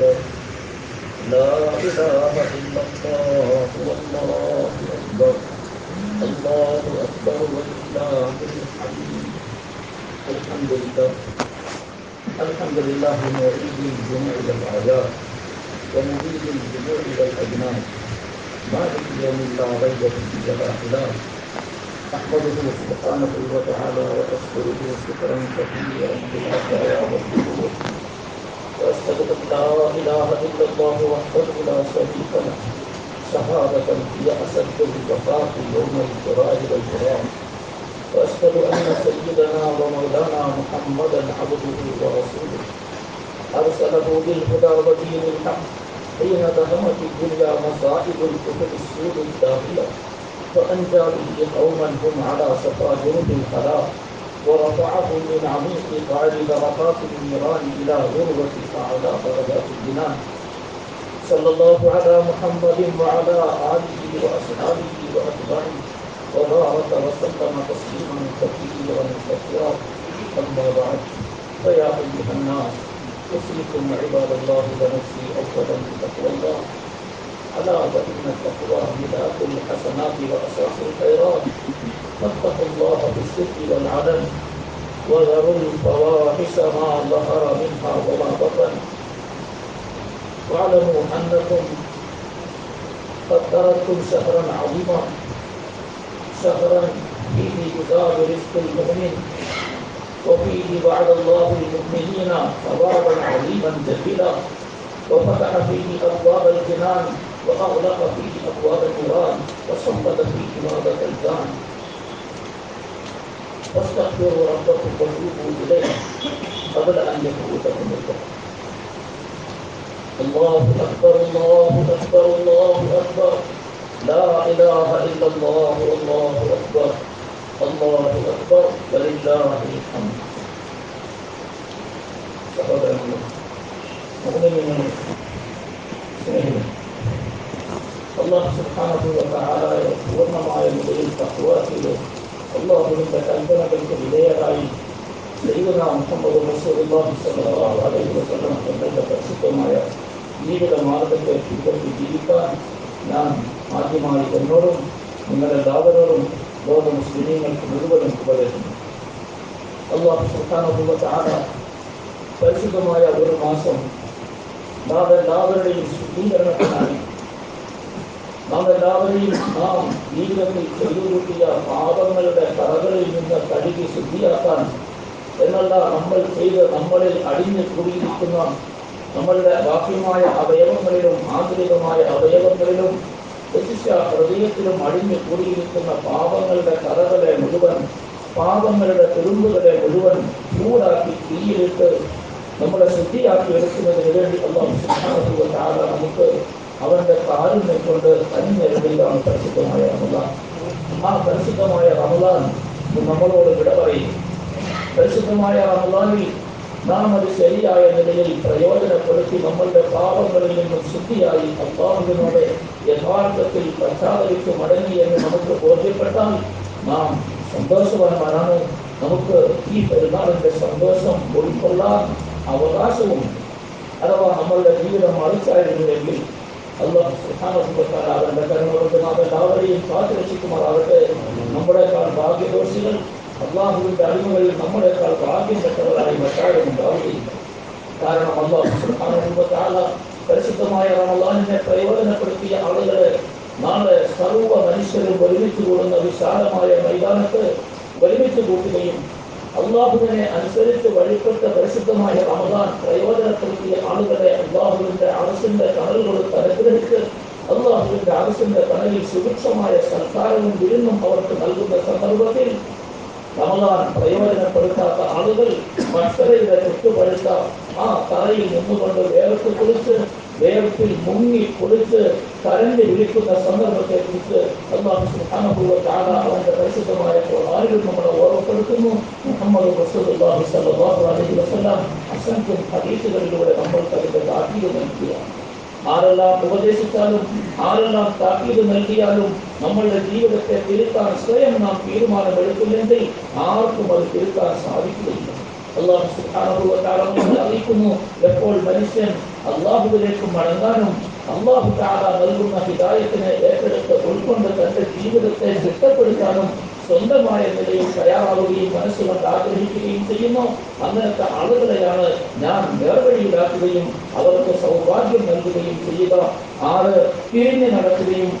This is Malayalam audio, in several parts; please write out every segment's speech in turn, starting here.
أكبر لا إله إلا الله والله أكبر الله أكبر ولله الحمد الحمد لله الحمد لله معيد الجموع إلى الآيات ومريد الجموع إلى الأجناد مالك يوم لا ريب فيه ولا أحمده سبحانه وتعالى وأشكره شكرا كثيرا بالعطايا والجهود وأشهد أن لا إله إلا الله وحده لا شريك له. شهادة هي أسد الوفاة يوم الفراق والكرام وأشهد أن سيدنا ومولانا محمدا عبده ورسوله. أرسله بالهدى ودين الحق حين دهمت الدنيا مصائب الكفر السود الداخلة. فأنجى به قوما هم على شفا جنب الخلاء ورفعهم من عميق قعر دركات النيران إلى غربة أعلى درجات الجنان صلى الله على محمد وعلى آله وأصحابه وأتباعه وبارك وسلم تسليما كثيرا كثيرا أما بعد فيا أيها الناس أوصيكم عباد الله ونفسي أولا بتقوى الله. ألا وإن التقوى ملاك الحسنات وأساس الخيرات. فاتقوا الله بالسر والعلن وذروا الفواحش ما ظهر منها وما بطن. واعلموا أنكم قد تركتم شهرا عظيما شهرا فيه يزاد رزق المؤمن وفيه وعد الله المؤمنين ثوابا عظيما جزيلا وفتح فيه أبواب الجنان وأغلق فيه أبواب النيران وصمد فيه ماده الجان واستغفروا ربكم وتوبوا إليه. قبل أن يفوتكم الفقر الله أكبر الله أكبر الله أكبر. لا إله إلا الله والله أكبر. الله أكبر. ولله الحمد. سبحان الله الله سبحانه وتعالى يقول ما المؤمنين تقواه إليه. ചെയ്ത് അള്ളാഹുവിന്റെ കൽപ്പനകൾക്ക് വിധേയരായി ദൈവന മുഹമ്മദ് വസല്ലം തങ്ങളുടെ പരിശുദ്ധമായ ജീവിത മാർഗത്തെ പിൻപറ്റി ജീവിക്കാൻ ഞാൻ ആദ്യമായി എന്നോടും നിങ്ങളെല്ലാവരോടും ലോക മുസ്ലിമീങ്ങൾക്ക് മുഴുവനും ഉപദേശിക്കുന്നു അള്ളാഹു തആല പരിശുദ്ധമായ ഒരു മാസം നാം എല്ലാവരുടെയും ശുദ്ധീകരണത്തിനായി നാം എല്ലാവരെയും നാം ജീവിതത്തിൽ ചെയ്തു കൂട്ടിയ പാപങ്ങളുടെ കറകളിൽ നിന്ന് കഴുകി ശുദ്ധിയാക്കാൻ എന്നല്ല നമ്മൾ ചെയ്ത് നമ്മളിൽ അടിഞ്ഞു കൂടിയിരിക്കുന്ന നമ്മളുടെ ബാഹ്യമായ അവയവങ്ങളിലും ആന്തരികമായ അവയവങ്ങളിലും വിശിഷ്ട ഹൃദയത്തിലും അടിഞ്ഞു കൂടിയിരിക്കുന്ന പാപങ്ങളുടെ കറകളെ മുഴുവൻ പാപങ്ങളുടെ തുരുമ്പുകളെ മുഴുവൻ ചൂടാക്കി തീയിലിട്ട് നമ്മളെ ശുദ്ധിയാക്കി എടുക്കുന്നതിന് വേണ്ടി അള്ളാഹു സുബ്ഹാനഹു വ തആല നമുക്ക് അവന്റെ കാരുണ്യം കൊണ്ട് കനിഞ്ഞെഴുതിയതാണ് പരിശുദ്ധമായ റമദാൻ. ആ പരിശുദ്ധമായ റമദാൻ നമ്മളോട് വിട പറയും. പരിശുദ്ധമായ റമദാനിൽ നാം അത് ശരിയായ നിലയിൽ പ്രയോജനപ്പെടുത്തി നമ്മളുടെ പാപങ്ങളിൽ നിന്നും ശുദ്ധിയായി അള്ളാഹുവിനോട് യഥാർത്ഥത്തിൽ പശ്ചാത്തലിച്ച് മടങ്ങി എന്ന് നമുക്ക് ബോധ്യപ്പെട്ടാൽ നാം സന്തോഷവാന്മാരാണ് നമുക്ക് ഈ പെരുന്നാളിന്റെ സന്തോഷം ഉൾക്കൊള്ളാൻ അവകാശവും അഥവാ നമ്മളുടെ ജീവിതം മറിച്ചായിരുന്നുവെങ്കിൽ அல்லாஹ் சுல்தானா அவர்கள் அவர்கள் அவரையும் காத்து ரசிக்குமாறாவது நம்முடைய கால் பாகியதோஷிகள் அல்லாஹுவின் அறிவுகள் நம்முடைய கால் பாகியம் பெற்றவராய் மற்றாடும் என்றாவது காரணம் அல்லாஹ் சுல்தானா சுல்தானா பரிசுத்தமாய ரமலானினை பிரயோஜனப்படுத்திய ஆளுகளை நாளை சர்வ மனுஷரும் ஒருமித்து கொடுத்த விசாலமாய மைதானத்தை ஒருமித்து கூட்டுகையும் அல்லாஹுவனை அனுசரித்து வழிபட்ட பரிசுத்தமாய ரமதான் பிரயோஜனத்திற்குரிய ஆளுகளை அல்லாஹுவின் அரசின் கடல் கொடுத்து அனுகிரகித்து அல்லாஹுவின் அரசின் கடலில் சுபிட்சமாய சர்க்காரமும் விருந்தும் அவருக்கு நல்குகிற சந்தர்ப்பத்தில் ரமதான் பிரயோஜனப்படுத்தாத ஆளுகள் மற்றதை இதை தொட்டுப்படுத்தா ஆ தரையில் நின்று கொண்டு வேலைக்கு குறித்து വേർത്തിൽ മുങ്ങി കൊടുത്ത് കരഞ്ഞ് വിളിക്കുന്ന സന്ദർഭത്തെ കുറിച്ച് അള്ളാഹു സുബ്ഹാനഹു താഴ അവന്റെ പരിശുദ്ധമായ ഖുർആനിൽ നമ്മളെ ഓർമ്മപ്പെടുത്തുന്നു. മുഹമ്മദ് സ്വല്ലല്ലാഹു അലൈഹി വസല്ലം അസംഖ്യം ഹദീസുകളിലൂടെ നമ്മൾക്ക് അതിന്റെ താക്കീത് നൽകുകയാണ് ആരെല്ലാം ഉപദേശിച്ചാലും ആരെല്ലാം താക്കീത് നൽകിയാലും നമ്മളുടെ ജീവിതത്തെ തിരുത്താൻ സ്വയം നാം തീരുമാനമെടുക്കില്ലെങ്കിൽ ആർക്കും അത് തിരുത്താൻ സാധിക്കുകയില്ല. അള്ളാഹു സുബ്ഹാനഹു വ തആല അറിയിക്കുന്നു. എപ്പോൾ മനുഷ്യൻ അള്ളാഹുവിലേക്ക് മടങ്ങാനും അള്ളാഹു താല നൽകുന്ന ഹിദായത്തിനെ ഏറ്റെടുത്ത് ഉൾക്കൊണ്ട് തന്റെ ജീവിതത്തെ ചിട്ടപ്പെടുത്താനും സ്വന്തമായ നിലയിൽ തയ്യാറാവുകയും മനസ്സുകൊണ്ട് ആഗ്രഹിക്കുകയും ചെയ്യുന്നു. അങ്ങനത്തെ ആളുകളെയാണ് ഞാൻ നേർവഴിയിലാക്കുകയും അവർക്ക് സൗഭാഗ്യം നൽകുകയും ചെയ്യുക. ആറ് തിരിഞ്ഞു നടക്കുകയും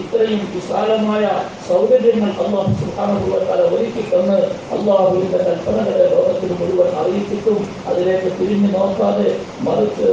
ഇത്രയും വിശാലമായ സൗകര്യങ്ങൾ അള്ളാഹു സുഹാനുഭവത്താൽ ഒരുക്കി തന്ന് അള്ളാഹുവിന്റെ കൽപ്പനകളെ ലോകത്തിന് മുഴുവൻ അറിയിച്ചിട്ടും അതിലേക്ക് തിരിഞ്ഞു നോക്കാതെ മറിച്ച്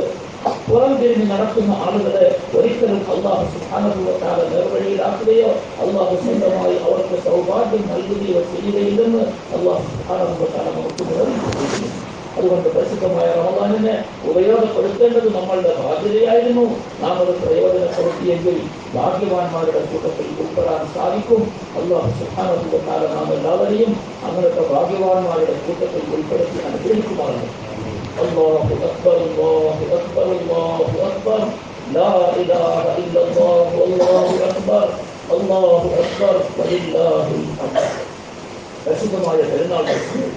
പുറം തിരിഞ്ഞ് നടക്കുന്ന ആളുകളെ ഒരിക്കലും അള്ളാഹു സുഹാനുഭവത്താൽ നേർവഴിയിലാക്കുകയോ അള്ളാഹു സ്വന്തമായി അവർക്ക് സൗഭാഗ്യം നൽകുകയോ ചെയ്യുകയില്ലെന്ന് അള്ളാഹു സുഹാനുഭവത്താൽ നമുക്ക് നിർവഹിക്കുന്നു അതുകൊണ്ട് പരിശുദ്ധമായ റമദാനിനെ ഉപയോഗപ്പെടുത്തേണ്ടത് നമ്മളുടെ ബാധ്യതയായിരുന്നു നാം അത് പ്രയോജനപ്പെടുത്തിയെങ്കിൽ ഭാഗ്യവാന്മാരുടെ കൂട്ടത്തിൽ ഉൾപ്പെടാൻ സാധിക്കും അള്ളാഹു സുഖാനുഭവത്താല നാം എല്ലാവരെയും അങ്ങനത്തെ ഭാഗ്യവാന്മാരുടെ കൂട്ടത്തിൽ ഉൾപ്പെടുത്തി അനുഗ്രഹിക്കുമാറാണ് അള്ളാഹു അക്ബർ അള്ളാഹു അക്ബർ അള്ളാഹു അക്ബർ لا إله إلا الله والله أكبر الله أكبر ولله الحمد പരിശുദ്ധമായ പെരുന്നാൾ ദിവസം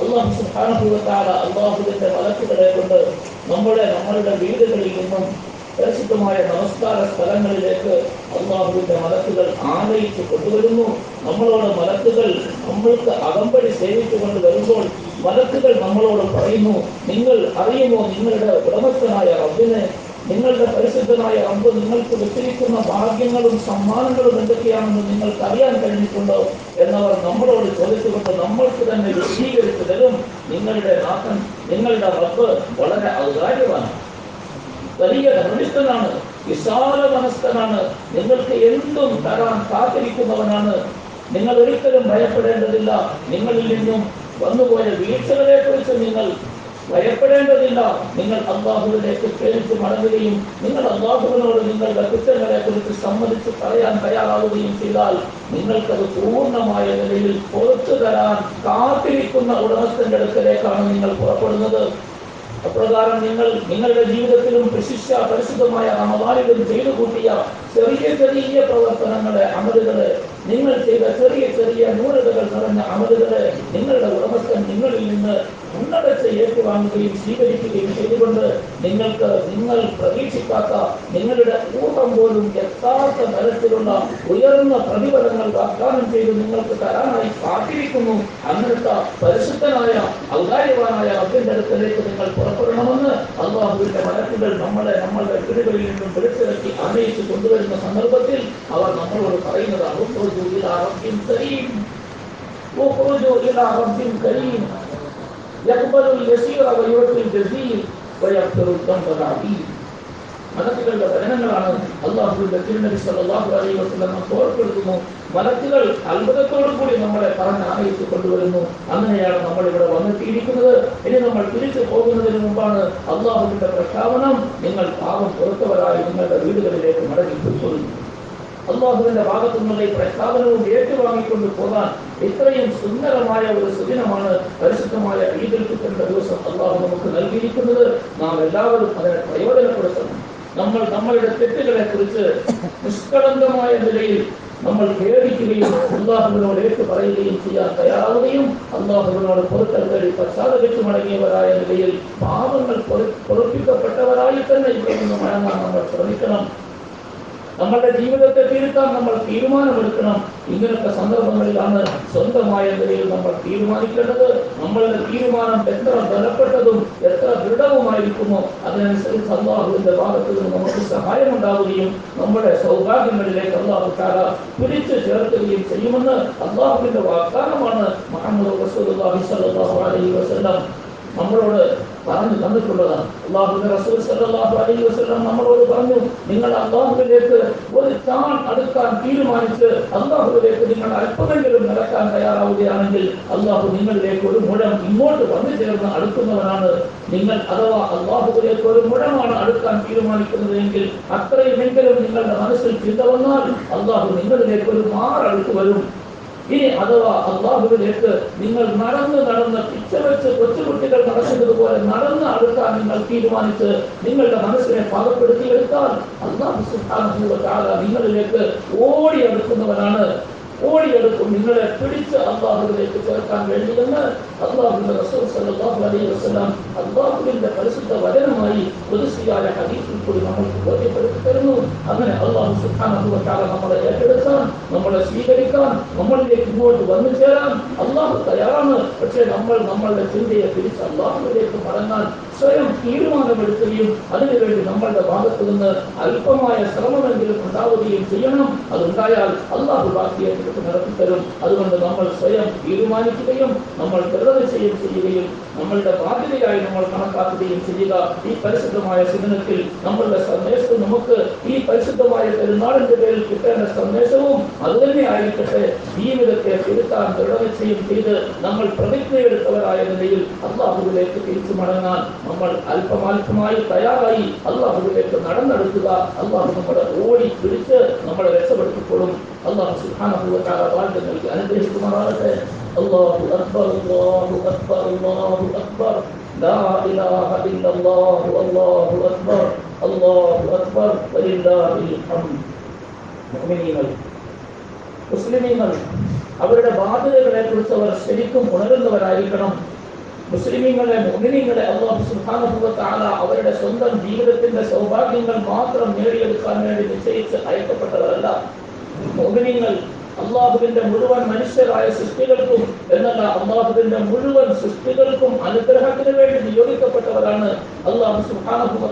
അള്ളാഹു സുബ്ഹാനഹുവതാല അള്ളാഹുവിന്റെ മലക്കുകളെ കൊണ്ട് നമ്മുടെ നമ്മളുടെ വീടുകളിൽ നിന്നും പരിശുദ്ധമായ നമസ്കാര സ്ഥലങ്ങളിലേക്ക് അള്ളാഹുവിന്റെ മലക്കുകൾ ആനയിച്ച് കൊണ്ടുവരുന്നു നമ്മളോട് മലക്കുകൾ നമ്മൾക്ക് അകമ്പടി സേവിച്ചുകൊണ്ട് വരുമ്പോൾ മലക്കുകൾ നമ്മളോട് പറയുന്നു നിങ്ങൾ അറിയുമോ നിങ്ങളുടെ ഉടമസ്ഥനായ റബ്ബിനെ? നിങ്ങളുടെ പരിശുദ്ധനായ റബ്ബ് നിങ്ങൾക്ക് വിട്ടിരിക്കുന്ന ഭാഗ്യങ്ങളും സമ്മാനങ്ങളും എന്തൊക്കെയാണെന്ന് നിങ്ങൾക്ക് അറിയാൻ കഴിഞ്ഞിട്ടുണ്ടോ? എന്നവർ നമ്മളോട് ചോദിച്ചുകൊണ്ട് നമ്മൾക്ക് തന്നെ വിശദീകരിച്ചു നിങ്ങളുടെ നാഥൻ നിങ്ങളുടെ റബ്ബ് വളരെ ഔദാര്യമാണ് വലിയ ധർമ്മിഷ്ഠനാണ് വിശാല മനസ്ഥനാണ് നിങ്ങൾക്ക് എന്തും തരാൻ കാത്തിരിക്കുന്നവനാണ്. നിങ്ങൾ ഒരിക്കലും ഭയപ്പെടേണ്ടതില്ല. നിങ്ങളിൽ നിന്നും വന്നുപോയ വീഴ്ചകളെ കുറിച്ച് നിങ്ങൾ ഭയപ്പെടേണ്ടതില്ല. നിങ്ങൾ അള്ളാഹുവിലേക്ക് പേരിച്ച് മടങ്ങുകയും നിങ്ങൾ അള്ളാഹുവിനോട് നിങ്ങളുടെ കുറ്റങ്ങളെ കുറിച്ച് സമ്മതിച്ച് പറയാൻ തയ്യാറാവുകയും ചെയ്താൽ നിങ്ങൾക്കത് പൂർണമായ നിലയിൽ പുറത്തു തരാൻ കാത്തിരിക്കുന്ന ഉടമസ്ഥന്റെ അടുക്കലേക്കാണ് നിങ്ങൾ പുറപ്പെടുന്നത്. അപ്രകാരം നിങ്ങൾ നിങ്ങളുടെ ജീവിതത്തിലും പ്രശിക്ഷ പരിശുദ്ധമായ റമദാനിലും ചെയ്തു കൂട്ടിയ ചെറിയ ചെറിയ പ്രവർത്തനങ്ങളെ അമലുകൾ നിങ്ങൾ ചെയ്ത ചെറിയ ചെറിയ ന്യൂനതകൾ നിറഞ്ഞ അമലുകൾ നിങ്ങളുടെ ഉടമസ്ഥൻ നിങ്ങളിൽ നിന്ന് ഉന്നടച്ച് ഏറ്റുവാങ്ങുകയും സ്വീകരിക്കുകയും ചെയ്തുകൊണ്ട് നിങ്ങൾക്ക് നിങ്ങൾ പ്രതീക്ഷിക്കാത്ത നിങ്ങളുടെ ഊഹം പോലും എത്താത്ത തരത്തിലുള്ള ഉയർന്ന പ്രതിഫലങ്ങൾ വാഗ്ദാനം ചെയ്ത് നിങ്ങൾക്ക് തരാനായി കാത്തിരിക്കുന്നു അങ്ങനത്തെ പരിശുദ്ധനായ ഔദാര്യവാനായ റബ്ബിന്റെ അടുക്കലേക്ക് നിങ്ങൾ പുറപ്പെടണമെന്ന് അള്ളാഹുവിന്റെ മലക്കുകൾ നമ്മളെ നമ്മളുടെ വീടുകളിൽ നിന്നും വിളിച്ചിറക്കി ആനയിച്ച് കൊണ്ടുവരുന്ന സന്ദർഭത്തിൽ അവർ നമ്മളോട് പറയുന്നതാണ് "ഉഖ്റുജു ഇലാ റബ്ബിൻ കരീം. ഉഖ്റുജു ഇലാ റബ്ബിൻ കരീം. يقبل اليسير ويعطي الجزيل ويغفر الذنب العظيم മലക്കുകളുടെ ഭരണങ്ങളാണ് അള്ളാഹുവിന്റെ തിരുനബി സല്ലല്ലാഹു അലൈഹി വസല്ലം ഓർപ്പെടുത്തുന്നു മലക്കുകൾ അത്ഭുതത്തോടു കൂടി നമ്മളെ പറഞ്ഞ് ആനയിച്ച് കൊണ്ടുവരുന്നു അങ്ങനെയാണ് നമ്മൾ ഇവിടെ വന്നെത്തിയിരിക്കുന്നത് ഇനി നമ്മൾ തിരിച്ചു പോകുന്നതിന് മുമ്പാണ് അള്ളാഹുവിന്റെ പ്രഖ്യാപനം നിങ്ങൾ പാപം പുറത്തവരായി നിങ്ങളുടെ വീടുകളിലേക്ക് മടങ്ങി പോയിക്കൊള്ളുന്നു അള്ളാഹുവിന്റെ ഭാഗത്തു നിന്നുള്ള ഈ പ്രഖ്യാപനവും ഏറ്റുവാങ്ങിക്കൊണ്ട് പോകാൻ ഇത്രയും സുന്ദരമായ ഒരു സുദിനമാണ് പരിശുദ്ധമായ ഈദുൽ ഫിത്തറിന്റെ ദിവസം അള്ളാഹു നമുക്ക് നൽകിയിരിക്കുന്നത്. നാം എല്ലാവരും അതിനെ പ്രയോജനപ്പെടുത്തണം. നമ്മൾ നമ്മളുടെ തെറ്റുകളെ കുറിച്ച് നിഷ്കളങ്കമായ നിലയിൽ നമ്മൾ ഖേദിക്കുകയും അള്ളാഹുവിനോട് ഏറ്റു പറയുകയും ചെയ്യാൻ തയ്യാറാവുകയും അള്ളാഹുവിനോട് പൊറുക്കൽ തേടി പശ്ചാത്തലത്ത് മടങ്ങിയവരായ നിലയിൽ പാപങ്ങൾ പൊറു- പൊറുപ്പിക്കപ്പെട്ടവരായി തന്നെ ഇവിടെ നിന്ന് നമ്മൾ ശ്രമിക്കണം. നമ്മളുടെ ജീവിതത്തെ തിരുത്താൻ നമ്മൾ തീരുമാനമെടുക്കണം. ഇങ്ങനത്തെ സന്ദർഭങ്ങളിലാണ് സ്വന്തമായ നിലയിൽ നമ്മൾ തീരുമാനിക്കേണ്ടത്. നമ്മളുടെ തീരുമാനം എത്ര ബലപ്പെട്ടതും എത്ര ദൃഢവുമായിരിക്കുമോ അതിനനുസരിച്ച് അള്ളാഹുവിന്റെ ഭാഗത്തു നിന്ന് നമുക്ക് സഹായമുണ്ടാവുകയും നമ്മുടെ സൗഭാഗ്യങ്ങളിലേക്ക് അള്ളാഹു താര പിടിച്ചു ചേർക്കുകയും ചെയ്യുമെന്ന് അള്ളാഹുവിന്റെ വാഗ്ദാനമാണ് മുഹമ്മദ് സ്വല്ലല്ലാഹു അലൈഹി വസല്ലം. നമ്മളോട് പറഞ്ഞു തന്നിട്ടുള്ളതാണ് അള്ളാഹുവിന്റെ റസൂൽ സല്ലല്ലാഹു അലൈഹി വസല്ലം നമ്മളോട് പറഞ്ഞു നിങ്ങൾ അള്ളാഹുവിലേക്ക് ഒരു താൻ അടുക്കാൻ തീരുമാനിച്ച് അള്ളാഹുവിലേക്ക് നിങ്ങൾ അല്പമെങ്കിലും നടക്കാൻ തയ്യാറാവുകയാണെങ്കിൽ അള്ളാഹു നിങ്ങളിലേക്ക് ഒരു മുഴം ഇങ്ങോട്ട് വന്നു ചേർന്ന് അടുക്കുന്നവനാണ് നിങ്ങൾ അഥവാ അള്ളാഹുവിലേക്ക് ഒരു മുഴമാണ് അടുക്കാൻ തീരുമാനിക്കുന്നതെങ്കിൽ അത്രയുമെങ്കിലും നിങ്ങളുടെ മനസ്സിൽ ചിന്ത വന്നാൽ അള്ളാഹു നിങ്ങളിലേക്ക് ഒരു മാറടുത്ത് വരും ഇനി അഥവാ അള്ളാഹുവിലേക്ക് നിങ്ങൾ നടന്ന് നടന്ന് പിച്ച വെച്ച് കൊച്ചുകുട്ടികൾ നടക്കുന്നതുപോലെ നടന്ന് അടുക്കാൻ നിങ്ങൾ തീരുമാനിച്ച് നിങ്ങളുടെ മനസ്സിനെ പാകപ്പെടുത്തിയെടുത്താൽ അള്ളാഹു വ തആല നിങ്ങളിലേക്ക് ഓടി അടുക്കുന്നവനാണ്. ഓടിയെടുക്കും. നിങ്ങളെ പിടിച്ച് അള്ളാഹുവിലേക്ക് ചേർക്കാൻ വേണ്ടിയെന്ന് അള്ളാഹുവിന്റെ റസൂൽ സല്ലല്ലാഹു അലൈഹി വസല്ലം അള്ളാഹുവിന്റെ പരിശുദ്ധ വചനമായി പുതുസിയായ ഹദീസിൽ കൂടി നമ്മൾക്ക് ബോധ്യപ്പെടുത്തി തരുന്നു. അങ്ങനെ അള്ളാഹു സുബ്ഹാനഹു വ തആല നമ്മളെ ഏറ്റെടുക്കാൻ നമ്മളെ സ്വീകരിക്കാൻ നമ്മളിലേക്ക് ഇങ്ങോട്ട് വന്നു ചേരാൻ അള്ളാഹു തയ്യാറാണ്. പക്ഷേ നമ്മൾ നമ്മളുടെ ചിന്തയെ തിരിച്ച് അള്ളാഹുവിലേക്ക് മടങ്ങാൻ സ്വയം തീരുമാനമെടുക്കുകയും അതിനുവേണ്ടി നമ്മളുടെ ഭാഗത്തു നിന്ന് അല്പമായ ശ്രമമെങ്കിലും ഉണ്ടാവുകയും ചെയ്യണം. അതുണ്ടായാൽ അള്ളാഹു ബാക്കിയെ നടത്തിത്തരും അതുകൊണ്ട് നമ്മൾ സ്വയം തീരുമാനിക്കുകയും നമ്മൾ ദൃഢനിശ്ചയം ചെയ്യുകയും നമ്മളുടെ ബാധ്യതയായി നമ്മൾ കണക്കാക്കുകയും ചെയ്യുക. ഈ പരിശുദ്ധമായ സിദ്ധനത്തിൽ നമ്മളുടെ സന്ദേശം നമുക്ക് ഈ പരിശുദ്ധമായ പെരുന്നാളിന്റെ പേരിൽ കിട്ടേണ്ട സന്ദേശവും അതുതന്നെ ആയിരിക്കട്ടെ. ജീവിതത്തെ തിരുത്താൻ ദൃഢനിശ്ചയം ചെയ്ത് നമ്മൾ പ്രതിജ്ഞയെടുത്തവരായ നിലയിൽ അള്ളാഹുവിലേക്ക് തിരിച്ചു മടങ്ങാൻ നമ്മൾ അല്പമല്പമായി തയ്യാറായി അള്ളാഹുവിലേക്ക് നടന്നെടുക്കുക അള്ളാഹു നമ്മളെ ഓടി പിടിച്ച് നമ്മളെ രക്ഷപ്പെടുത്തിക്കൊള്ളും അള്ളാഹു സുഹാനുഭവക്കാര വാഴ്ച നൽകി അനുഗ്രഹിക്കുമാറാകട്ടെ അള്ളാഹു അക്ബർ അള്ളാഹു അക്ബർ അള്ളാഹു അക്ബർ لا إله إلا الله والله أكبر الله أكبر ولله الحمد മുഅ്മിനീങ്ങൾ മുസ്ലിമീങ്ങൾ അവരുടെ ബാധ്യതകളെ കുറിച്ച് അവർ ശരിക്കും ഉണരുന്നവരായിരിക്കണം മുസ്ലിമീങ്ങളെ മുഅ്മിനീങ്ങളെ അള്ളാഹു തആല അവരുടെ സ്വന്തം ജീവിതത്തിന്റെ സൗഭാഗ്യങ്ങൾ മാത്രം നേടിയെടുക്കാൻ വേണ്ടി നിശ്ചയിച്ച് അയക്കപ്പെട്ടവരല്ല. മുഅ്മിനീങ്ങൾ അള്ളാഹുവിന്റെ മുഴുവൻ മനുഷ്യരായ സൃഷ്ടികൾക്കും എന്നല്ല അള്ളാഹുവിന്റെ മുഴുവൻ സൃഷ്ടികൾക്കും അനുഗ്രഹത്തിന് വേണ്ടി നിയോഗിക്കപ്പെട്ടവരാണ് അള്ളാഹു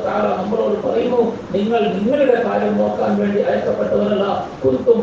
തആല നമ്മളോട് പറയുന്നു നിങ്ങൾ നിങ്ങളുടെ കാര്യം നോക്കാൻ വേണ്ടി അയക്കപ്പെട്ടവരല്ല. കുന്തും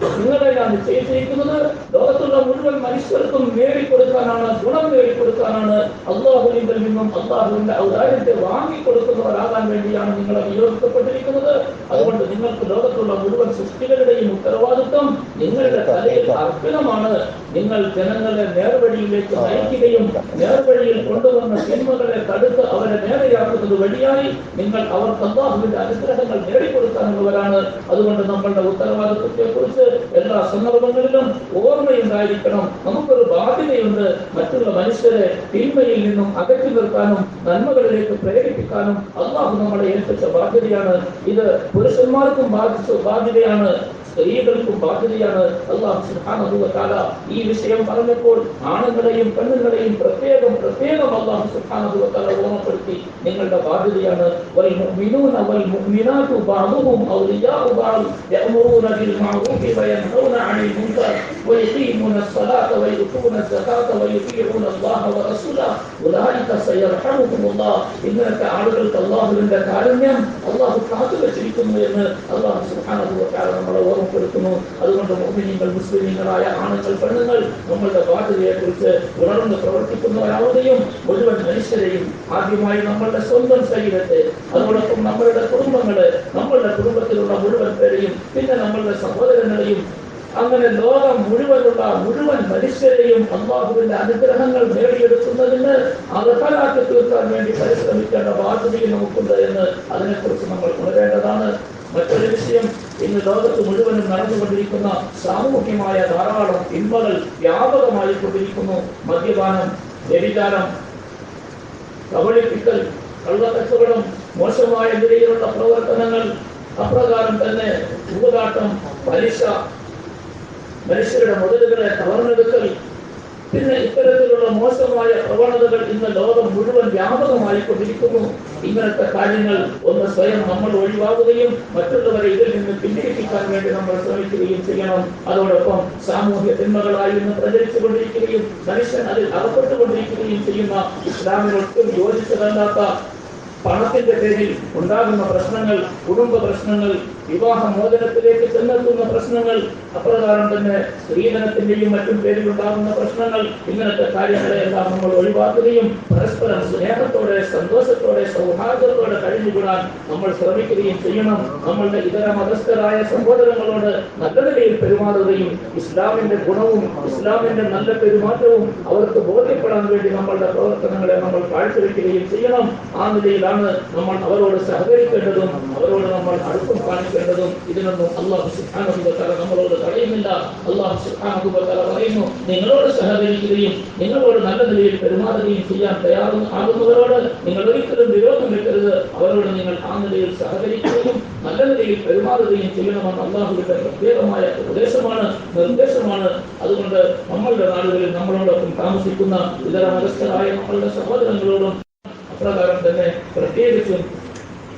ഖൈറ ഉമ്മത്തിൻ ഉഖ്രിജത് ലിന്നാസ് നിങ്ങളെ ഞാൻ നിശ്ചയിച്ചിരിക്കുന്നത് ലോകത്തുള്ള മുഴുവൻ മനുഷ്യർക്കും നേടിക്കൊടുക്കാനാണ് ഗുണം നേടിക്കൊടുക്കാനാണ് അള്ളാഹുവിന്റെ നിന്നും അള്ളാഹുവിന്റെ ഔദാര്യത്തെ വാങ്ങിക്കൊടുക്കുന്നവരാകാൻ വേണ്ടിയാണ് നിങ്ങളെ നിയോഗിക്കപ്പെട്ടിരിക്കുന്നത്. അതുകൊണ്ട് നിങ്ങൾക്ക് ലോകത്തുള്ള മുഴുവൻ സൃഷ്ടികളുടെയും ഉത്തരവാദിത്വം നിങ്ങളുടെ തലയിൽ അർപ്പിതമാണ്. നിങ്ങൾ ജനങ്ങളെ നേർവഴിയിലേക്ക് നയിക്കുകയും നേർവഴിയിൽ കൊണ്ടുവന്ന തിന്മകളെ തടുത്ത് അവരെ നേരെയാക്കുന്നത് വഴിയായി നിങ്ങൾ അവർക്ക് അള്ളാഹുവിന്റെ അനുഗ്രഹങ്ങൾ നേടിക്കൊടുക്കാനുള്ളവരാണ്. അതുകൊണ്ട് നമ്മളുടെ ഉത്തരവാദിത്വത്തെ കുറിച്ച് എല്ലാ സന്ദർഭങ്ങളിലും ഓർമ്മയുണ്ടായിരിക്കണം നമുക്കൊരു ബാധ്യതയുണ്ട് മറ്റുള്ള മനുഷ്യരെ തിന്മയിൽ നിന്നും അകറ്റി നിർത്താനും നന്മകളിലേക്ക് പ്രേരിപ്പിക്കാനും അള്ളാഹു നമ്മളെ ഏൽപ്പിച്ച ബാധ്യതയാണ് ഇത് പുരുഷന്മാർക്കും ബാധിച്ച ബാധ്യതയാണ് സ്ത്രീകൾക്കും ബാധ്യതയാണ് അള്ളാഹു സുബ്ഹാനഹു വ തആല ഈ വിഷയം പറഞ്ഞപ്പോൾ ആണുങ്ങളെയും പെണ്ണുങ്ങളെയും പ്രത്യേകം പ്രത്യേകം അള്ളാഹു സുബ്ഹാനഹു വ തആല ഓർമ്മപ്പെടുത്തി നിങ്ങളുടെ ബാധ്യതയാണ് വൽ മുഅ്മിനൂന വൽ മുഅ്മിനാതു ബഅദുഹും ഔലിയാഉ ബഅദ് യഅ്മുറൂന ബിൽ മഅറൂഫി വയൻഹൗന അനിൽ മുൻകർ ويقيمون الصلاة ويؤتون الزكاة ويطيعون الله ورسوله أولئك سيرحمهم الله ഇങ്ങനത്തെ ആളുകൾക്ക് അള്ളാഹുവിന്റെ കാരുണ്യം അള്ളാഹു കാത്തു വെച്ചിരിക്കുന്നു എന്ന് അള്ളാഹു സുബ്ഹാനഹു വ തആല നമ്മളെ ഓർമ്മപ്പെടുത്തുന്നു അതുകൊണ്ട് മുഅ്മിനീങ്ങൾ മുസ്ലിമീങ്ങളായ ആണുങ്ങൾ പെണ്ണുങ്ങൾ നമ്മളുടെ ബാധ്യതയെ കുറിച്ച് ഉണർന്ന് പ്രവർത്തിക്കുന്നവരാവുകയും മുഴുവൻ മനുഷ്യരെയും ആദ്യമായി നമ്മളുടെ സ്വന്തം ശരീരത്തെ അതോടൊപ്പം നമ്മളുടെ കുടുംബങ്ങളെ നമ്മളുടെ കുടുംബത്തിലുള്ള മുഴുവൻ പേരെയും പിന്നെ നമ്മളുടെ സഹോദരങ്ങളെയും അങ്ങനെ ലോകം മുഴുവനുള്ള മുഴുവൻ മനുഷ്യരെയും അള്ളാഹുവിന്റെ അനുഗ്രഹങ്ങൾ നേടിയെടുക്കുന്നതിന് അർഹരാക്കി തീർക്കാൻ വേണ്ടി പരിശ്രമിക്കേണ്ട ബാധ്യതയും നമുക്കുണ്ട് എന്ന് അതിനെക്കുറിച്ച് നമ്മൾ ഉണരേണ്ടതാണ് മറ്റൊരു വിഷയം ഇന്ന് ലോകത്ത് മുഴുവനും നടന്നുകൊണ്ടിരിക്കുന്ന സാമൂഹ്യമായ ധാരാളം തിന്മകൾ വ്യാപകമായി കൊണ്ടിരിക്കുന്നു മദ്യപാനം വ്യഭിചാരം കബളിപ്പിക്കൽ കള്ളക്കച്ചവടം മോശമായ നിലയിലുള്ള പ്രവർത്തനങ്ങൾ. അപ്രകാരം തന്നെ ചൂതാട്ടം പലിശ മനുഷ്യരുടെ മുതലുകളെ കവർന്നെടുക്കൽ പിന്നെ ഇത്തരത്തിലുള്ള മോശമായ പ്രവണതകൾ ഇന്ന് ലോകം മുഴുവൻ വ്യാപകമായി കൊണ്ടിരിക്കുന്നു ഇങ്ങനത്തെ കാര്യങ്ങൾ ഒന്ന് സ്വയം നമ്മൾ ഒഴിവാകുകയും മറ്റുള്ളവരെ ഇതിൽ നിന്ന് പിന്തിരിപ്പിക്കാൻ വേണ്ടി നമ്മൾ ശ്രമിക്കുകയും ചെയ്യണം. അതോടൊപ്പം സാമൂഹ്യ തിന്മകളായി ഇന്ന് പ്രചരിച്ചുകൊണ്ടിരിക്കുകയും മനുഷ്യൻ അതിൽ അകപ്പെട്ടുകൊണ്ടിരിക്കുകയും ചെയ്യുന്ന ഇസ്ലാമിനൊട്ടും യോജിച്ചതല്ലാത്ത പണത്തിന്റെ പേരിൽ ഉണ്ടാകുന്ന പ്രശ്നങ്ങൾ കുടുംബ പ്രശ്നങ്ങൾ വിവാഹ മോചനത്തിലേക്ക് ചെന്നെത്തുന്ന പ്രശ്നങ്ങൾ അപ്രകാരം തന്നെ സ്ത്രീധനത്തിന്റെയും മറ്റും പേരിൽ ഉണ്ടാകുന്ന പ്രശ്നങ്ങൾ ഇങ്ങനത്തെ കാര്യങ്ങളെയെല്ലാം നമ്മൾ ഒഴിവാക്കുകയും പരസ്പരം സ്നേഹത്തോടെ സന്തോഷത്തോടെ സൗഹാർദ്ദത്തോടെ കഴിഞ്ഞുകൂടാൻ നമ്മൾ ശ്രമിക്കുകയും ചെയ്യണം. നമ്മളുടെ ഇതര മതസ്ഥരായ സഹോദരങ്ങളോട് നല്ല നിലയിൽ പെരുമാറുകയും ഇസ്ലാമിന്റെ ഗുണവും ഇസ്ലാമിന്റെ നല്ല പെരുമാറ്റവും അവർക്ക് ബോധ്യപ്പെടാൻ വേണ്ടി നമ്മളുടെ പ്രവർത്തനങ്ങളെ നമ്മൾ കാഴ്ചവെക്കുകയും ചെയ്യണം. ആ നിലയിലാണ് നമ്മൾ അവരോട് സഹകരിക്കേണ്ടതും അവരോട് നമ്മൾ അടുപ്പം കാണിക്കേണ്ടതും ഇതിനൊന്നും അള്ളാഹു തആല നമ്മളോട് തടയുന്നില്ല അള്ളാഹു തആല പറയുന്നു നിങ്ങളോട് സഹകരിക്കുകയും നിങ്ങളോട് നല്ല നിലയിൽ പെരുമാറുകയും ചെയ്യാൻ തയ്യാറും ആകുന്നവരോട് നിങ്ങൾ ഒരിക്കലും വിരോധം വെക്കരുത് അവരോട് നിങ്ങൾ ആ നിലയിൽ സഹകരിക്കുകയും നല്ല നിലയിൽ പെരുമാറുകയും ചെയ്യണമെന്ന് അള്ളാഹുവിന്റെ പ്രത്യേകമായ ഉപദേശമാണ് നിർദ്ദേശമാണ്. അതുകൊണ്ട് നമ്മളുടെ നാടുകളിൽ നമ്മളോടൊപ്പം താമസിക്കുന്ന ഇതര മതസ്ഥരായ നമ്മളുടെ സഹോദരങ്ങളോടും അപ്രകാരം തന്നെ പ്രത്യേകിച്ചും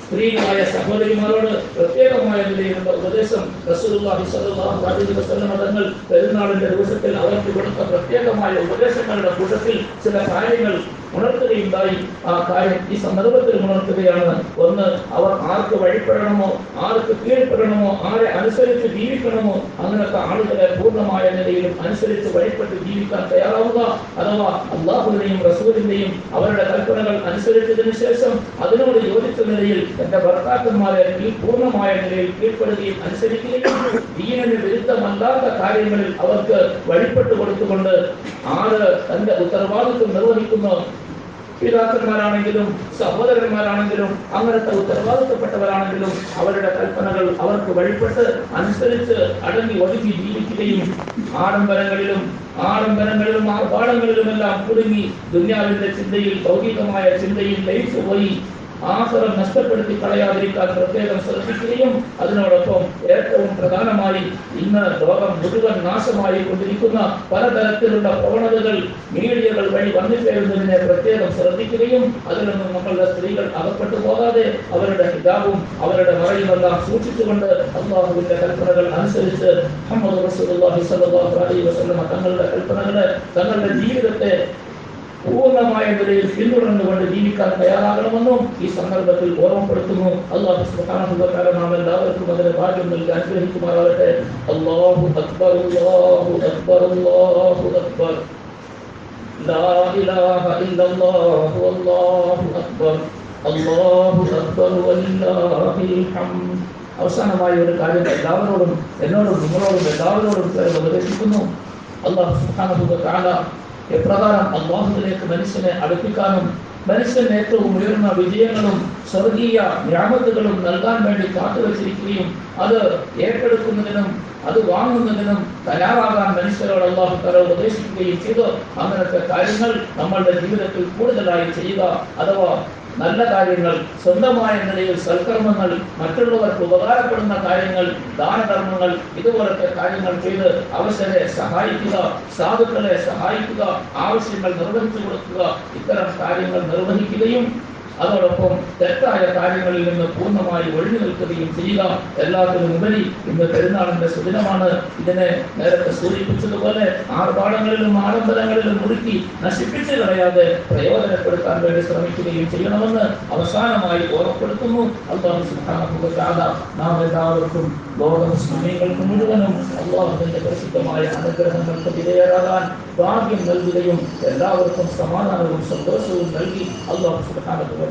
സ്ത്രീകളായ സഹോദരിമാരോട് പ്രത്യേകമായ നിലയിലുള്ള ഉപദേശം റസൂലുള്ളാഹി സ്വല്ലല്ലാഹു അലൈഹി വസല്ലം പെരുന്നാളിന്റെ ദിവസത്തിൽ അവർക്ക് കൊടുത്ത പ്രത്യേകമായ ഉപദേശങ്ങളുടെ കൂട്ടത്തിൽ ചില കാര്യങ്ങൾ ഉണർത്തുകയുണ്ടായി. ആ കാര്യം ഈ സന്ദർഭത്തിൽ ഉണർത്തുകയാണ്. ഒന്ന് അവർ ആർക്ക് വഴിപ്പെടണമോ ആർക്ക് കീഴ്പ്പെടണമോ ആരെ അനുസരിച്ച് ജീവിക്കണമോ അങ്ങനത്തെ ആളുകളെ പൂർണമായ നിലയിലും അനുസരിച്ച് വഴിപ്പെട്ട് ജീവിക്കാൻ തയ്യാറാവുക. അഥവാ അള്ളാഹുവിന്റെയും റസൂലിന്റെയും അവരുടെ കൽപ്പനകൾ അനുസരിച്ചതിന് ശേഷം അതിനോട് യോജിച്ച നിലയിൽ എന്റെ ഭർത്താക്കന്മാരെ പൂർണമായ നിലയിൽ കീഴ്പ്പെടുകയും അനുസരിക്കുകയും ദീനന് വിരുദ്ധമല്ലാത്ത കാര്യങ്ങളിൽ അവർക്ക് വഴിപ്പെട്ടു കൊടുത്തുകൊണ്ട് ആര് തന്റെ ഉത്തരവാദിത്വം നിർവഹിക്കുന്നു. പിതാക്കന്മാരാണെങ്കിലും സഹോദരന്മാരാണെങ്കിലും അങ്ങനത്തെ ഉത്തരവാദിത്തപ്പെട്ടവരാണെങ്കിലും അവരുടെ കൽപ്പനകൾ അവർക്ക് വഴിപ്പെട്ട് അനുസരിച്ച് അടങ്ങി ഒതുങ്ങി ജീവിക്കുകയും ആഡംബരങ്ങളിലും ആഡംബരങ്ങളിലും ആർഭാടങ്ങളിലുമെല്ലാം കുടുങ്ങി ദുന്യാവിന്റെ ചിന്തയിൽ ഭൗതികമായ ചിന്തയിൽ ലയിച്ചു പോയി ആസരം നഷ്ടപ്പെടുത്തി കളയാതിരിക്കാൻ പ്രത്യേകം ശ്രദ്ധിക്കുകയും അതിനോടൊപ്പം ഏറ്റവും പ്രധാനമായി ഇന്ന് ലോകം മുഴുവൻ നാശമായി കൊണ്ടിരിക്കുന്ന പലതരത്തിലുള്ള പ്രവണതകൾ മീഡിയകൾ വഴി വന്നു ചേരുന്നതിനെ പ്രത്യേകം ശ്രദ്ധിക്കുകയും അതിലൊന്നും നമ്മളുടെ സ്ത്രീകൾ അകപ്പെട്ടു പോകാതെ അവരുടെ ഹിജാബും അവരുടെ മറയുമെല്ലാം സൂക്ഷിച്ചുകൊണ്ട് അള്ളാഹുവിന്റെ കൽപ്പനകൾ അനുസരിച്ച് മുഹമ്മദ് സ്വല്ലല്ലാഹു അലൈഹി വസല്ലം തങ്ങളുടെ കൽപ്പനകളെ തങ്ങളുടെ ജീവിതത്തെ പൂർണ്ണമായ നിലയിൽ പിന്തുടർന്നുകൊണ്ട് ജീവിക്കാൻ തയ്യാറാകണമെന്നും ഈ സന്ദർഭത്തിൽ ഓർമ്മപ്പെടുത്തുന്നു അള്ളാഹു സുബ്ഹാനഹു വ തആല നാം എല്ലാവർക്കും അതിന് ഭാഗ്യം നൽകി അനുഗ്രഹിക്കുമാറാകട്ടെ അല്ലാഹു അക്ബർ അല്ലാഹു അക്ബർ അല്ലാഹു അക്ബർ لا إله إلا الله والله أكبر الله أكبر ولله الحمد അവസാനമായ ഒരു കാര്യം എല്ലാവരോടും എന്നോടും നിങ്ങളോടും എല്ലാവരോടും ചേർന്ന് ഉപദേശിക്കുന്നു അള്ളാഹു സുബ്ഹാനഹു വ തആല എപ്രകാരം അള്ളാഹുവിലേക്ക് മനുഷ്യനെ അടുപ്പിക്കാനും മനുഷ്യൻ ഏറ്റവും ഉയർന്ന വിജയങ്ങളും സ്വർഗീയ ഗ്രാമത്തുകളും നൽകാൻ വേണ്ടി കാത്തുവച്ചിരിക്കുകയും അത് ഏറ്റെടുക്കുന്നതിനും അത് വാങ്ങുന്നതിനും തയ്യാറാകാൻ മനുഷ്യരോട് അള്ളാഹു തല ഉപദേശിക്കുകയും ചെയ്തു. അങ്ങനത്തെ കാര്യങ്ങൾ നമ്മളുടെ ജീവിതത്തിൽ കൂടുതലായി ചെയ്യുക അഥവാ നല്ല കാര്യങ്ങൾ സ്വന്തമായ നിലയിൽ സൽക്കർമ്മങ്ങൾ മറ്റുള്ളവർക്ക് ഉപകാരപ്പെടുന്ന കാര്യങ്ങൾ ദാനധർമ്മങ്ങൾ ഇതുപോലത്തെ കാര്യങ്ങൾ ചെയ്ത് അവശരെ സഹായിക്കുക സാധുക്കളെ സഹായിക്കുക ആവശ്യങ്ങൾ നിർവഹിച്ചു കൊടുക്കുക ഇത്തരം കാര്യങ്ങൾ നിർവഹിക്കുകയും അതോടൊപ്പം തെറ്റായ കാര്യങ്ങളിൽ നിന്ന് പൂർണമായി ഒഴിഞ്ഞു നിൽക്കുകയും ചെയ്യുക. എല്ലാത്തിനും ഉപരി ഇന്ന് പെരുന്നാളിന്റെ സുദിനമാണ്. ഇതിനെ നേരത്തെ സൂചിപ്പിച്ചതുപോലെ ആർഭാടങ്ങളിലും ആഡംബരങ്ങളിലും മുറുക്കി നശിപ്പിച്ചു കളയാതെ പ്രയോജനപ്പെടുത്താൻ വേണ്ടി ശ്രമിക്കുകയും ചെയ്യണമെന്ന് അവസാനമായി ഓർമ്മപ്പെടുത്തുന്നു. അള്ളാഹു തആല നാം എല്ലാവർക്കും ലോക മുസ്ലിമീങ്ങൾക്ക് മുഴുവനും അള്ളാഹുവിന്റെ പരിശുദ്ധമായ അനുഗ്രഹങ്ങൾക്ക് വിധേയരാകാൻ ഭാഗ്യം നൽകുകയും എല്ലാവർക്കും സമാധാനവും സന്തോഷവും നൽകി അള്ളാഹു സുബ്ഹാനഹു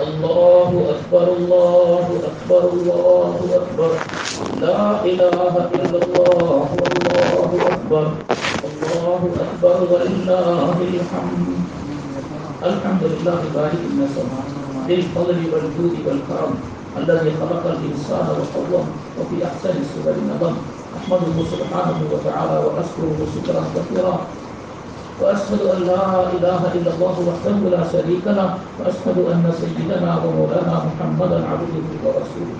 الله أكبر الله أكبر لا إله إلا الله والله أكبر. الله أكبر ولله الحمد. الحمد لله بارك النسم بالفضل والجود والكرم. الذي خلق الإنسان وصوره وفي أحسن صور نظم أحمده سبحانه وتعالى وأشكره شكرا كثيرا. وأشهد أن لا إله إلا الله وحده لا شريك له وأشهد أن سيدنا ومولانا محمدا عبده ورسوله.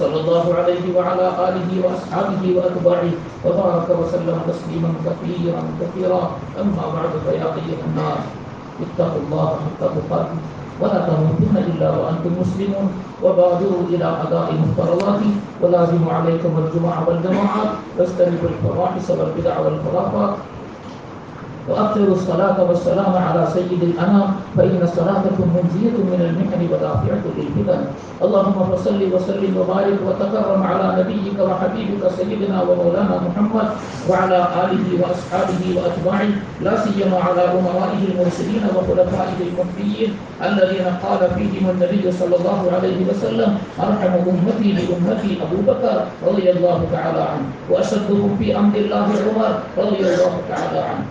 صلى الله عليه وعلى آله وأصحابه وأتباعه وبارك وسلم تسليما كثيرا كثيرا. أما بعد فيا أيها الناس اتقوا الله حق تقاته ولا تموتن إلا وأنتم مسلمون. وبادروا إلى أداء المفترضات ولازموا عليكم الجمعة والجماعات واجتنبوا الفواحش والبدع والخرافات وأكثروا الصلاة والسلام على سيد الأنام فإن صلاتكم منجية من المحن ودافعة للفتن اللهم فصل وسلم وبارك وتكرم على نبيك وحبيبك سيدنا ومولانا محمد وعلى آله وأصحابه وأتباعه لا سيما على أمرائه المرسلين وخلفائه المهديين الذين قال فيهم النبي صلى الله عليه وسلم أرحم أمتي بأمتي أبو بكر رضي الله تعالى عنه وأشدهم في أمر الله عمر رضي الله تعالى عنه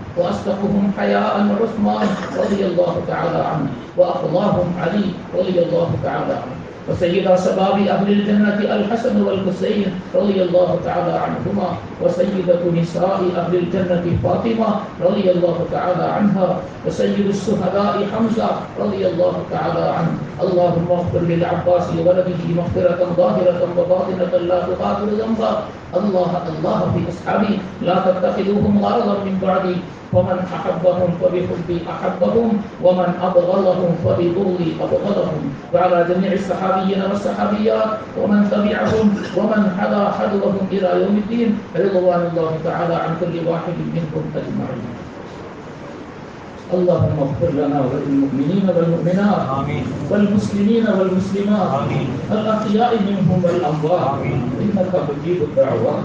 وأصدقهم حياء عثمان رضي الله تعالى عنه وأقضاهم علي رضي الله تعالى عنه. وسيد شباب أهل الجنة الحسن والحسين رضي الله تعالى عنهما وسيدة نساء أهل الجنة فاطمة رضي الله تعالى عنها وسيد الشهداء حمزة رضي الله تعالى عنه. اللهم اغفر للعباس ولده مغفرة ظاهرة وباطنة لا تغادر ذنبا. الله الله في أصحابي لا تتخذوهم غرضا من بعدي. ومن أحبهم فبحبي أحبهم ومن أبغضهم فببغضي أبغضهم. وعلى جميع الصحابيين والصحابيات ومن تبعهم ومن حدا حدوهم إلى يوم الدين رضوان الله تعالى عن كل واحد منهم أجمعين. اللهم اغفر لنا وللمؤمنين والمؤمنات والمسلمين والمسلمات الأحياء منهم والأموات. إنك مجيب الدعوات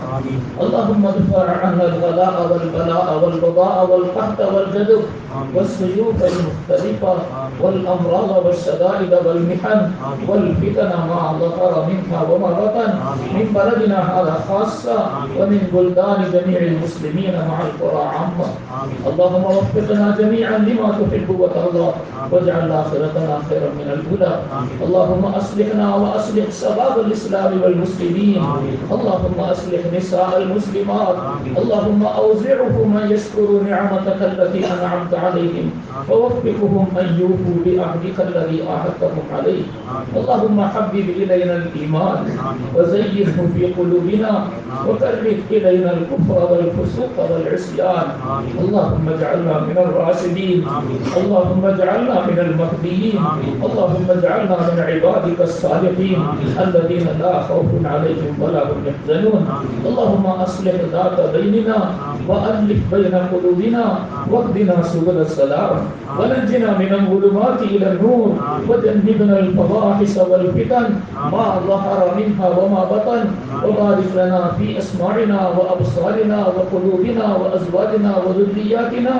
اللهم ادفع عنا الغلاء والبلاء والوباء والقحط والجدب. والسيوف المختلفة. والأمراض والشدائد والمحن. والفتن ما ظهر منها وما بطن. من بلدنا هذا خاصة. ومن بلدان جميع المسلمين مع القرى عامة اللهم وفقنا جميعا لما تحب وترضى واجعل آخرتنا خيرا من الأولى. اللهم أصلحنا وأصلح شباب الإسلام والمسلمين. اللهم أصلح نساء المسلمات. اللهم أوزعهم أن يشكروا نعمتك التي أنعمت عليهم ووفقهم أن يوفوا بعهدك الذي عاهدتهم عليه. اللهم حبب إلينا الإيمان. وزينه في قلوبنا وكره إلينا الكفر والفسوق والعصيان. اللهم اجعلنا من الراشدين آمين. اللهم اجعلنا من المهديين. اللهم اجعلنا من عبادك الصالحين. الذين لا خوف عليهم ولا هم يحزنون. اللهم أصلح ذات بيننا. وألف بين قلوبنا واهدنا سبل السلام ونجنا من الظلمات إلى النور. وجنبنا الفواحش والفتن ما ظهر منها وما بطن وبارك لنا في أسماعنا وأبصارنا وقلوبنا وأزواجنا وذرياتنا.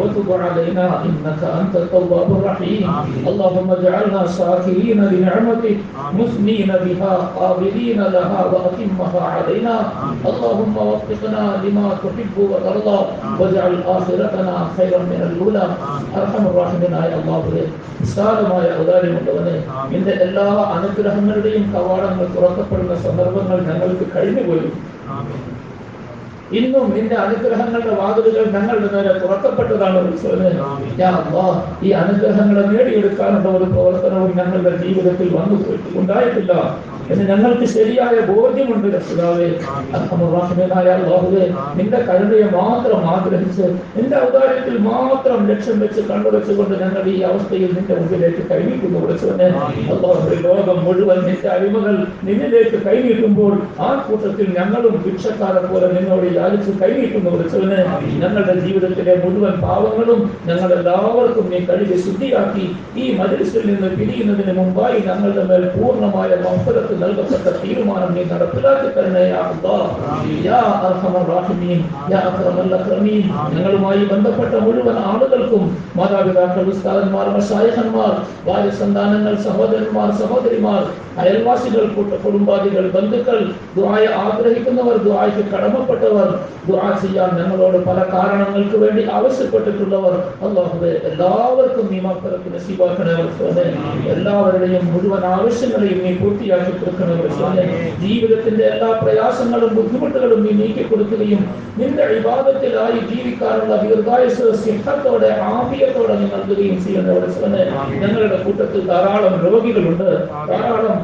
وتب علينا انك انت التواب الرحيم آمين. اللهم اجعلنا شاكرين لنعمتك آمين. مثنين بها قابلين لها واتمها علينا آمين. اللهم وفقنا لما تحب وترضى واجعل اخرتنا خيرا من الاولى آمين. ارحم الراحمين ആയ അള്ളാഹുവെ വിശാലമായ ഔദാര്യമുള്ളവനെ നിന്റെ എല്ലാ അനുഗ്രഹങ്ങളുടെയും കവാടങ്ങൾ തുറക്കപ്പെടുന്ന സന്ദർഭങ്ങൾ ഞങ്ങൾക്ക് കഴിഞ്ഞുപോയി آمين ഇന്നും നിന്റെ അനുഗ്രഹങ്ങളുടെ വാതിലുകൾ ഞങ്ങളുടെ നേരെ തുറക്കപ്പെട്ടതാണ് ഈ അനുഗ്രഹങ്ങളെ നേടിയെടുക്കാനുള്ള ഒരു പ്രവർത്തനവും ഞങ്ങളുടെ ജീവിതത്തിൽ വന്നു ഉണ്ടായിട്ടില്ല എന്ന് ഞങ്ങൾക്ക് ശരിയായ ബോധ്യമുണ്ട് രക്ഷിതാവേ ആമീൻ. അർഹമുറാഹിമീനായ അല്ലാഹുവേ നിന്റെ കരുണയെ മാത്രം ആഗ്രഹിച്ച് നിന്റെ ഔദാര്യത്തിൽ മാത്രം ലക്ഷ്യം വെച്ച് കണ്ണുവെച്ചുകൊണ്ട് ഞങ്ങൾ ഈ അവസ്ഥയിൽ നിന്റെ മുമ്പിലേക്ക് കൈനീട്ടുന്നു വിളിച്ചവനെ ആമീൻ. അള്ളാഹു ലോകം മുഴുവൻ നിന്റെ അടിമകൾ നിന്നിലേക്ക് കൈനീട്ടുമ്പോൾ ആ കൂട്ടത്തിൽ ഞങ്ങളും ഭിക്ഷക്കാരെ പോലെ നിന്നോട് യാചിച്ച് കൈനീട്ടുന്നു വിളിച്ചവനെ. ഞങ്ങളുടെ ജീവിതത്തിലെ മുഴുവൻ പാവങ്ങളും ഞങ്ങൾ എല്ലാവർക്കും നീ കഴുകി ശുദ്ധിയാക്കി ഈ മജലിസിൽ നിന്ന് പിരിയുന്നതിന് മുമ്പായി ഞങ്ങളുടെ മേൽ പൂർണമായ മഫലത്ത് നൽകപ്പെട്ട തീരുമാനം നീ നടപ്പിലാക്കി. ആമീൻ. ഞങ്ങളുമായി ബന്ധപ്പെട്ട മുഴുവൻ ആളുകൾക്കും മാതാപിതാക്കൾ ഉസ്താദന്മാർ മഷായഹന്മാർ സന്താനങ്ങൾ സഹോദരന്മാർ സഹോദരിമാർ അയൽവാസികൾ കുടുംബാദികൾ ബന്ധുക്കൾ ദുആയ ആഗ്രഹിക്കുന്നവർ ദുആയ്ക്ക് കടമപ്പെട്ടവർ ദുആ ചെയ്യാൻ ഞങ്ങളോട് പല കാരണങ്ങൾക്ക് വേണ്ടി ആവശ്യപ്പെട്ടിട്ടുള്ളവർ അള്ളാഹുബെ എല്ലാവർക്കും നീ മക്കളത്തിന് നസീബാക്കണേ. എല്ലാവരുടെയും മുഴുവൻ ആവശ്യങ്ങളെയും നീ പൂർത്തിയാക്കി കൊടുക്കണേ ജീവിതത്തിന്റെ എല്ലാ പ്രയാസങ്ങളും ബുദ്ധിമുട്ടുകളും നീ നീക്കി കൊടുക്കുകയും നിന്റെ വിവാദത്തിലായി ജീവിക്കാനുള്ള ദീർഘായുസ് സിംഹത്തോടെ ആഫിയത്തോടെ നീ നൽകുകയും റഹ്മാനേ. ഞങ്ങളുടെ കൂട്ടത്തിൽ ധാരാളം രോഗികളുണ്ട്. ധാരാളം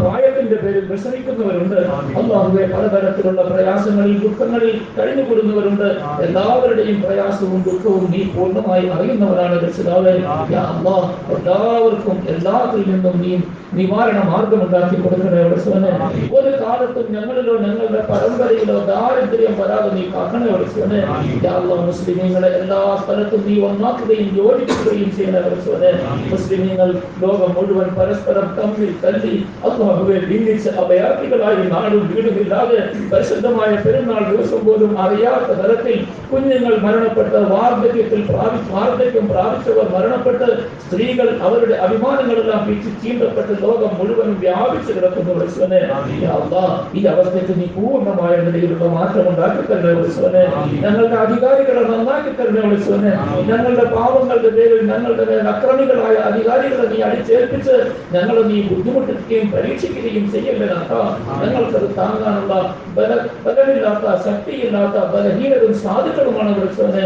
പ്രായത്തിന്റെ പേരിൽ പ്രസവിക്കുന്നവരുണ്ട് അള്ളാഹുവെ പലതരത്തിലുള്ള പ്രയാസങ്ങളിൽ ദുഃഖങ്ങളിൽ കഴിഞ്ഞുകൂടുന്നവരുണ്ട്. എല്ലാവരുടെയും പ്രയാസവും ദുഃഖവും നീ പൂർണമായി അറിയുന്നവരാണ് രക്ഷിതാവേ. എല്ലാവർക്കും എല്ലാത്തിൽ നിന്നും നീ നിവാരണ മാർഗം ഉണ്ടാക്കി കൊടുക്കണേ വിളിച്ചവനെ ഒരു കാലത്തും ഞങ്ങളിലോ ഞങ്ങളുടെ പരമ്പരയിലോ ദാരിദ്ര്യം വരാതെ നീ കാക്കണേ വിളിച്ചവനെ മുസ്ലിമീങ്ങളെ എല്ലാ സ്ഥലത്തും നീ ഒന്നാക്കുകയും യോജിക്കുകയും ചെയ്യണേ വിളിച്ചവനെ മുസ്ലിമീങ്ങൾ ലോകം മുഴുവൻ പരസ്പരം തമ്മിൽ തല്ലി അള്ളാഹുവെ ഭിന്നിച്ച് അഭയാർത്ഥികളായി നാടും വീടുമില്ലാതെ പരിശുദ്ധമായ പെരുന്നാൾ ദിവസം പോലും അറിയാത്ത തരത്തിൽ കുഞ്ഞുങ്ങൾ മരണപ്പെട്ട് വാർദ്ധക്യത്തിൽ പ്രാപി വാർദ്ധക്യം പ്രാപിച്ചവർ മരണപ്പെട്ട് സ്ത്രീകൾ അവരുടെ അഭിമാനങ്ങളെല്ലാം പിച്ച് ചീണ്ടപ്പെട്ട് ലോകം മുഴുവൻ വ്യാപിച്ചു കിടക്കുന്നു വിളിച്ചവനെ ഈ അവസ്ഥയ്ക്ക് നീ പൂർണമായ നിലയിലുള്ള മാറ്റം ഉണ്ടാക്കി തരണേ വിളിച്ചവനെ ഞങ്ങളുടെ അധികാരികളെ നന്നാക്കി തരണേ വിളിച്ചവനെ ഞങ്ങളുടെ പാവങ്ങളുടെ പേരിൽ ഞങ്ങളുടെ മേൽ അക്രമികളായ അധികാരികളെ നീ അടിച്ചേൽപ്പിച്ച് ഞങ്ങളെ നീ ബുദ്ധിമുട്ടിക്കുകയും പരീക്ഷിക്കുകയും ചെയ്യല്ലേ നാഥ. ഞങ്ങൾക്കത് താങ്ങാനുള്ള ബല ബലമില്ലാത്ത ശക്തിയില്ലാത്ത ബലഹീനരും സാധുക്കളുമാണ് വിളിച്ചവനെ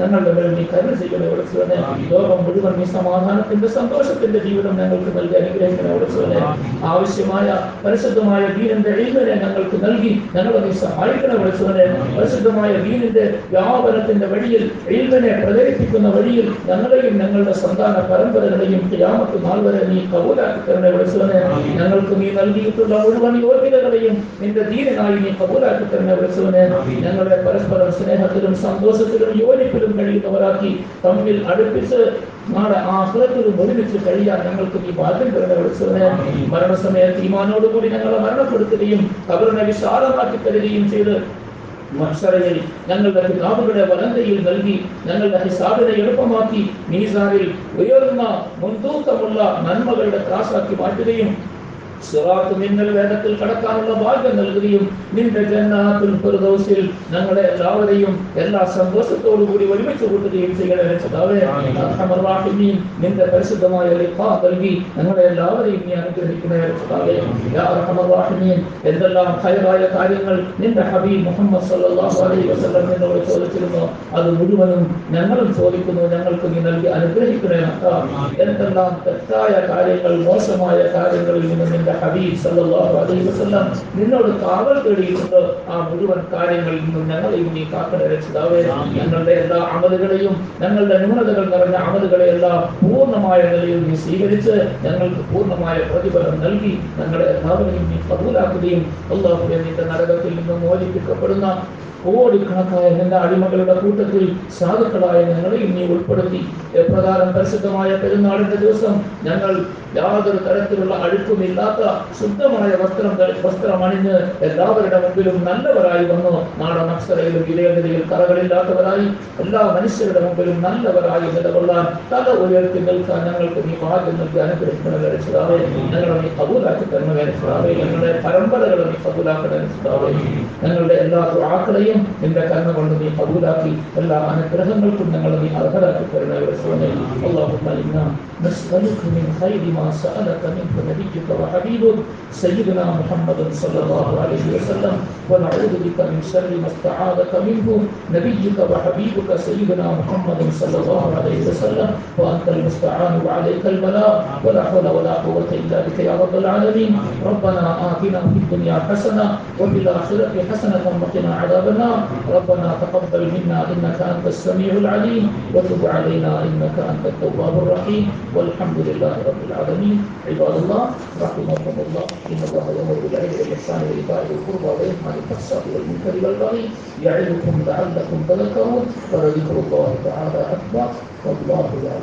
ഞങ്ങളുടെ മേൽ നീ കരുണ ചെയ്യണേ വിളിച്ചവനെ ലോകം മുഴുവൻ നീ സമാധാനത്തിന്റെ സന്തോഷത്തിന്റെ ജീവിതം ഞങ്ങൾക്ക് നൽകി അനുഗ്രഹിക്കണേ വിളിച്ചവനെ ആവശ്യമായ പരിശുദ്ധമായ ദീനിന്റെ എഴുതനെ ഞങ്ങൾക്ക് നൽകി ഞങ്ങളെ നീ സഹായിക്കണേ വിളിച്ചവനെ പരിശുദ്ധമായ ദീനിന്റെ വ്യാപനത്തിന്റെ വഴിയിൽ എഴുതനെ പ്രചരിപ്പിക്കുന്ന വഴിയിൽ ഞങ്ങളെയും ഞങ്ങളുടെ സന്താന പരമ്പരകളെയും ക്യാമത്ത് നാൾ വരെ നീ കബൂലാക്കി തരണേ വിളിച്ചവനെ ഞങ്ങൾക്ക് നീ നൽകിയിട്ടുള്ള മുഴുവൻ യോഗ്യതകളെയും നിന്റെ ദീനിനായി നീ കബൂലാക്കി തരണേ വിളിച്ചവനെ ഞങ്ങളെ പരസ്പരം സ്നേഹത്തിലും സന്തോഷത്തിലും യോജിപ്പിലും കഴിയുന്നവരാക്കി തമ്മിൽ അടുപ്പിച്ച് നാളെ ആഹ്ലത്തിലും ഒരുമിച്ച് കഴിയാൻ ഞങ്ങൾക്ക് നീ ഭാഗ്യം തരുന്ന വിളിച്ചവനെ മരണസമയത്ത് ഈമാനോടുകൂടി ഞങ്ങളെ മരണപ്പെടുത്തുകയും കബറിനെ വിശാലമാക്കി തരികയും ചെയ്ത് മത്സരയിൽ ഞങ്ങളുടെ പിതാവുകളെ വലന്തയിൽ നൽകി ഞങ്ങളുടെ ഹിസാബിനെ എളുപ്പമാക്കി മീസാറിൽ ഉയർന്ന മുൻതൂക്കമുള്ള നന്മകളുടെ ത്രാസാക്കി മാറ്റുകയും സിറാത്ത് മിന്നൽ വേദത്തിൽ കടക്കാനുള്ള ഭാഗ്യം നൽകുകയും നിന്റെ ജന്നാത്തുൽ ഫിർദൗസിൽ ഞങ്ങളെ എല്ലാവരെയും എല്ലാ സന്തോഷത്തോടു കൂടി ഒരുമിച്ച് കൂട്ടുകയും ചെയ്യണേ. രക്ഷിതാവേ അർഹമർ റഹീമീൻ നിന്റെ പരിശുദ്ധമായ ലിഖാ നൽകി ഞങ്ങളെ എല്ലാവരെയും നീ അനുഗ്രഹിക്കണേ. യാ അർഹമർ റഹീമീൻ എന്തെല്ലാം ഖൈറായ കാര്യങ്ങൾ നിന്റെ ഹബീബ് മുഹമ്മദ് സല്ലല്ലാഹു അലൈഹി വസല്ലം നിന്നോട് ചോദിച്ചിരുന്നു? അത് മുഴുവനും ഞങ്ങളും ചോദിക്കുന്നു. ഞങ്ങൾക്ക് നീ നൽകി അനുഗ്രഹിക്കണേ. എന്തെല്ലാം തെറ്റായ കാര്യങ്ങൾ മോശമായ കാര്യങ്ങളിൽ നിന്ന് നിന്റെ ഹബീബ് സല്ലല്ലാഹു അലൈഹി വസല്ലം നിന്നോട് കാവൽ തേടിയിട്ടുണ്ട്. ആ മുഴുവൻ കാര്യങ്ങളിൽ നിന്നും ഞങ്ങളെയും നീ കാക്കണേ രക്ഷിതാവേ ഞങ്ങളുടെ എല്ലാ അമലുകളെയും ഞങ്ങളുടെ ന്യൂനതകൾ നിറഞ്ഞ അമലുകളെ എല്ലാം പൂർണമായ നിലയിൽ നീ സ്വീകരിച്ച് ഞങ്ങൾക്ക് പൂർണമായ പ്രതിഫലം നൽകി ഞങ്ങളെ എല്ലാവരെയും നീ കബൂലാക്കുകയും അള്ളാഹുവെ നിന്റെ നരകത്തിൽ നിന്ന് മോചിപ്പിക്കപ്പെടുന്ന കോടിക്കണക്കായ നിന്റെ അടിമകളുടെ കൂട്ടത്തിൽ സാധുക്കളായ ഞങ്ങളെയും നീ ഉൾപ്പെടുത്തി. എപ്രകാരം പരിശുദ്ധമായ പെരുന്നാളിന്റെ ദിവസം ഞങ്ങൾ യാതൊരു തരത്തിലുള്ള അഴുക്കുമില്ലാത്ത ശുദ്ധമായ വസ്ത്രം വസ്ത്രം അണിഞ്ഞ് എല്ലാവരുടെ മുമ്പിലും നല്ലവരായി വന്നു. നാടൻ അക്ഷരയിലും ഇലയതിരയിൽ കറകളില്ലാത്തവരായി. എല്ലാ മനുഷ്യരുടെ മുമ്പിലും നല്ലവരായി നിലകൊള്ളാൻ തല ഉയർത്തി നിൽക്കാൻ ഞങ്ങൾക്ക് നീ ഭാഗ്യം നൽകി അനുഗ്രഹിക്കണമെന്ന് രക്ഷിതാവേ ഞങ്ങളെ നീ കബൂലാക്കി തരണമെന്ന് ഞങ്ങളുടെ പരമ്പരകളെ നീ കബൂലാക്കണേ ഞങ്ങളുടെ എല്ലാ ആക്കളെയും നിന്റെ കരുണ കൊണ്ട് നീ കബൂലാക്കി. എല്ലാ അനുഗ്രഹങ്ങൾക്കും ഞങ്ങളെ നീ അർഹരാക്കി തരണേ രക്ഷിതാവേ അള്ളാഹു നസ്അലുക മിൻ ഖൈരി മാ സഅലക മിൻക നബിയ്യുക വ وحبيبك سيدنا محمد صلى الله عليه وسلم. ونعوذ بك من شر ما استعاذك منه. نبيك وحبيبك سيدنا محمد صلى الله عليه وسلم. وأنت المستعان وعليك البلاء ولا حول ولا قوة إلا بك يا رب العالمين. ربنا آتنا في الدنيا حسنة وفي الآخرة حسنة وقنا عذاب النار. ربنا تقبل منا إنك أنت السميع العليم. وتب علينا إنك أنت التواب الرحيم. والحمد لله رب العالمين. عباد الله رحمكم الله إن الله يأمر بالعدل والإحسان وإيتاء ذي القربى وينهى عن الفحشاء والمنكر والبغي يعظكم لعلكم تذكرون. ولذكر الله تعالى أكبر. والله يعلم.